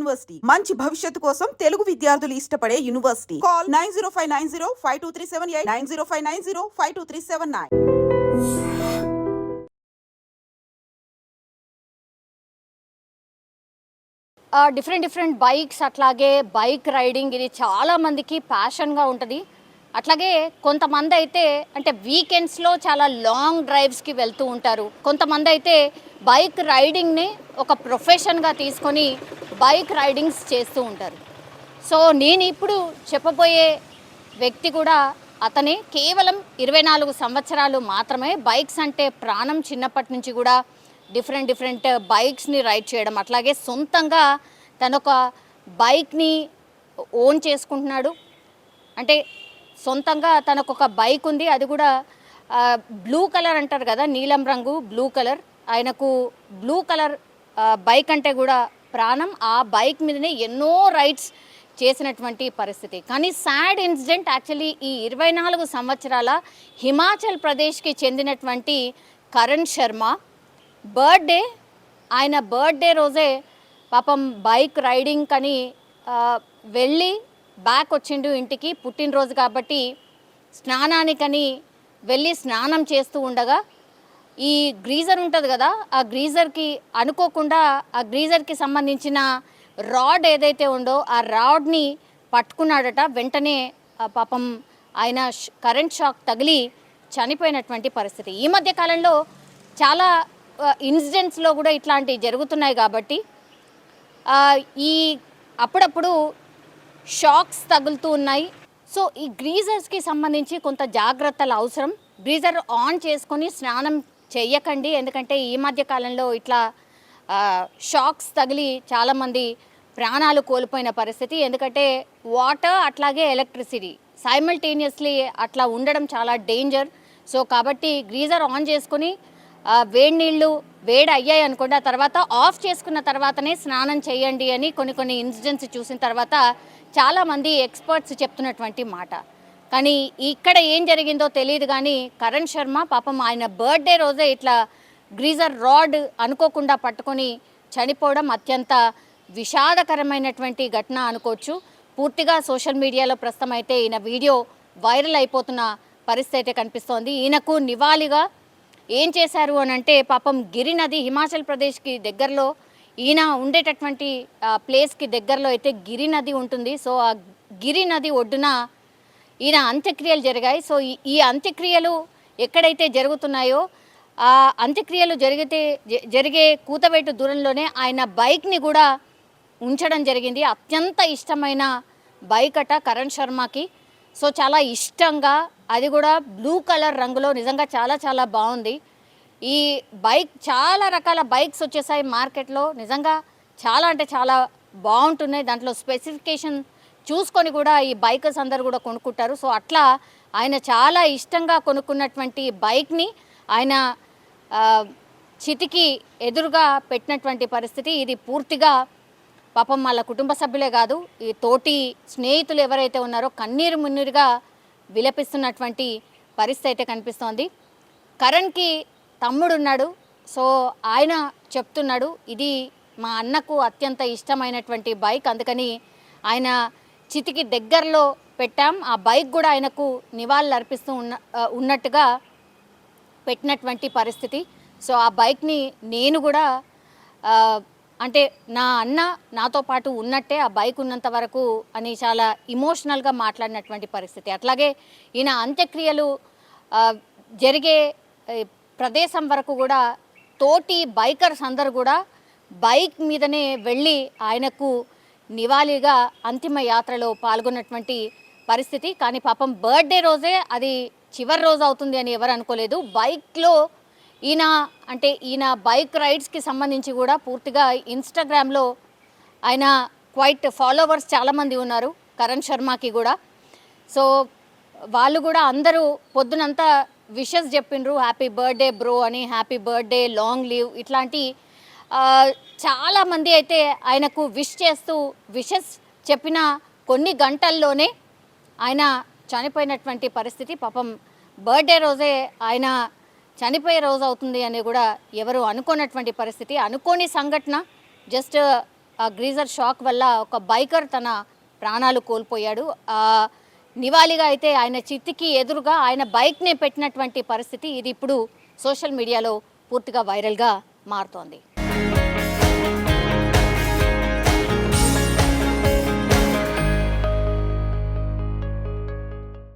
University. మంచి భవిష్యత్తు కోసం తెలుగు విద్యార్థులు ఇష్టపడే university. Call nine zero five nine zero five two three seven eight nine zero five nine zero five two three seven nine. Different different bikes అట్లాగే bike riding ఇది చాలా మందికి ప్యాషన్గా ఉంటుంది. అట్లాగే కొంతమంది అయితే అంటే వీకెండ్స్లో చాలా లాంగ్ డ్రైవ్స్కి వెళ్తూ ఉంటారు. కొంతమంది అయితే బైక్ రైడింగ్ని ఒక ప్రొఫెషన్గా తీసుకొని బైక్ రైడింగ్స్ చేస్తూ ఉంటారు. సో నేను ఇప్పుడు చెప్పబోయే వ్యక్తి కూడా అతనే. కేవలం ఇరవై నాలుగు సంవత్సరాలు మాత్రమే బైక్స్ అంటే ప్రాణం చిన్నప్పటి నుంచి కూడా డిఫరెంట్ డిఫరెంట్ బైక్స్ని రైడ్ చేయడం. అట్లాగే సొంతంగా తనొక ఒక బైక్ని ఓన్ చేసుకుంటున్నాడు. అంటే సొంతంగా తనకు ఒక బైక్ ఉంది. అది కూడా బ్లూ కలర్ అంటారు కదా నీలం రంగు బ్లూ కలర్. ఆయనకు బ్లూ కలర్ బైక్ అంటే కూడా ప్రాణం ఆ బైక్ మీదనే ఎన్నో రైడ్స్ చేసినటువంటి పరిస్థితి. కానీ సాడ్ ఇన్సిడెంట్ యాక్చువల్లీ ఈ ఇరవై నాలుగు సంవత్సరాల హిమాచల్ ప్రదేశ్కి చెందినటువంటి కరణ్ శర్మ. బర్త్డే ఆయన బర్త్డే రోజే పాపం బైక్ రైడింగ్ కని వెళ్ళి బ్యాక్ వచ్చిండు ఇంటికి పుట్టినరోజు కాబట్టి స్నానానికని వెళ్ళి స్నానం చేస్తూ ఉండగా ఈ గ్రీజర్ ఉంటుంది కదా ఆ గ్రీజర్కి అనుకోకుండా ఆ గ్రీజర్కి సంబంధించిన రాడ్ ఏదైతే ఉందో ఆ రాడ్ని పట్టుకున్నాడట వెంటనే పాపం ఆయన కరెంట్ షాక్ తగిలి చనిపోయినటువంటి పరిస్థితి. ఈ మధ్య కాలంలో చాలా ఇన్సిడెంట్స్లో కూడా ఇట్లాంటివి జరుగుతున్నాయి కాబట్టి ఈ అప్పుడప్పుడు షాక్స్ తగులుతూ ఉన్నాయి. సో ఈ గ్రీజర్స్కి సంబంధించి కొంత జాగ్రత్తలు అవసరం. గ్రీజర్ ఆన్ చేసుకొని స్నానం చెయ్యకండి. ఎందుకంటే ఈ మధ్య కాలంలో ఇట్లా షాక్స్ తగిలి చాలామంది ప్రాణాలు కోల్పోయిన పరిస్థితి. ఎందుకంటే వాటర్ అట్లాగే ఎలక్ట్రిసిటీ. సైమల్టేనియస్లీ అట్లా ఉండడం చాలా డేంజర్. సో కాబట్టి గ్రీజర్ ఆన్ చేసుకొని వేడి నీళ్ళు వేడి అయ్యాయి అనుకోండి ఆ తర్వాత ఆఫ్ చేసుకున్న తర్వాతనే స్నానం చేయండి అని కొన్ని కొన్ని ఇన్సిడెంట్స్ చూసిన తర్వాత చాలామంది ఎక్స్పర్ట్స్ చెప్తున్నటువంటి మాట. కానీ ఇక్కడ ఏం జరిగిందో తెలియదు కానీ కరణ్ శర్మ పాపం ఆయన బర్త్డే రోజే ఇట్లా గ్రీజర్ రాడ్ అనుకోకుండా పట్టుకొని చనిపోవడం అత్యంత విషాదకరమైనటువంటి ఘటన అనుకోవచ్చు. పూర్తిగా సోషల్ మీడియాలో ప్రస్తుతం అయితే ఈయన వీడియో వైరల్ అయిపోతున్న పరిస్థితి అయితే కనిపిస్తోంది. ఈయనకు నివాళిగా ఏం చేశారు అని అంటే పాపం గిరి నది హిమాచల్ ప్రదేశ్కి దగ్గరలో ఈయన ఉండేటటువంటి ప్లేస్కి దగ్గరలో అయితే గిరి నది ఉంటుంది. సో ఆ గిరి నది ఒడ్డున ఈయన అంత్యక్రియలు జరిగాయి. సో ఈ- ఈ అంత్యక్రియలు ఎక్కడైతే జరుగుతున్నాయో ఆ అంత్యక్రియలు జరిగితే జ- జరిగే కూతవేటు దూరంలోనే ఆయన బైక్ని కూడా ఉంచడం జరిగింది. అత్యంత ఇష్టమైన బైక్ అట కరణ్ శర్మకి. సో చాలా ఇష్టంగా అది కూడా బ్లూ కలర్ రంగులో నిజంగా చాలా చాలా బాగుంది. ఈ బైక్ చాలా రకాల బైక్స్ వచ్చేసాయి మార్కెట్లో. నిజంగా చాలా అంటే చాలా బాగుంటున్నాయి. దాంట్లో స్పెసిఫికేషన్ చూసుకొని కూడా ఈ బైకర్స్ అందరు కూడా కొనుక్కుంటారు. సో అట్లా ఆయన చాలా ఇష్టంగా కొనుక్కున్నటువంటి బైక్ని ఆయన చితికి ఎదురుగా పెట్టినటువంటి పరిస్థితి. ఇది పూర్తిగా పాపం వాళ్ళ కుటుంబ సభ్యులే కాదు ఈ తోటి స్నేహితులు ఎవరైతే ఉన్నారో కన్నీరు మున్నీరుగా విలపిస్తున్నటువంటి పరిస్థితి అయితే కనిపిస్తోంది. కరణ్కి తమ్ముడు ఉన్నాడు సో ఆయన చెప్తున్నాడు ఇది మా అన్నకు అత్యంత ఇష్టమైనటువంటి బైక్ అందుకని ఆయన చితికి దగ్గరలో పెట్టాం. ఆ బైక్ కూడా ఆయనకు నివాళులు అర్పిస్తూ ఉన్న ఉన్నట్టుగా పెట్టినటువంటి పరిస్థితి. సో ఆ బైక్ని నేను కూడా అంటే నా అన్న నాతో పాటు ఉన్నట్టే ఆ బైక్ ఉన్నంత వరకు అని చాలా ఇమోషనల్గా మాట్లాడినటువంటి పరిస్థితి. అట్లాగే ఈయన అంత్యక్రియలు జరిగే ప్రదేశం వరకు కూడా తోటి బైకర్స్ అందరు కూడా బైక్ మీదనే వెళ్ళి ఆయనకు నివాళిగా అంతిమ యాత్రలో పాల్గొన్నటువంటి పరిస్థితి. కానీ పాపం బర్త్డే రోజే అది చివరి రోజు అవుతుంది అని ఎవరు అనుకోలేదు. బైక్లో ఈయన అంటే ఈయన బైక్ రైడ్స్కి సంబంధించి కూడా పూర్తిగా ఇన్స్టాగ్రామ్లో ఆయన క్వైట్ ఫాలోవర్స్ చాలామంది ఉన్నారు కరణ్ శర్మకి కూడా. సో వాళ్ళు కూడా అందరూ పొద్దునంతా విషెస్ చెప్పిండ్రు హ్యాపీ బర్త్డే బ్రో అని హ్యాపీ బర్త్డే లాంగ్ లీవ్ ఇట్లాంటి చాలామంది అయితే ఆయనకు విష్ చేస్తూ విషెస్ చెప్పిన కొన్ని గంటల్లోనే ఆయన చనిపోయినటువంటి పరిస్థితి. పాపం బర్త్డే రోజే ఆయన చనిపోయే రోజు అవుతుంది అని కూడా ఎవరు అనుకోనటువంటి పరిస్థితి. అనుకోని సంఘటన జస్ట్ ఆ గ్రీజర్ షాక్ వల్ల ఒక బైకర్ తన ప్రాణాలు కోల్పోయాడు. నివాళిగా అయితే ఆయన చిత్తికి ఎదురుగా ఆయన బైక్నే పెట్టినటువంటి పరిస్థితి ఇది ఇప్పుడు సోషల్ మీడియాలో పూర్తిగా వైరల్గా మారుతోంది.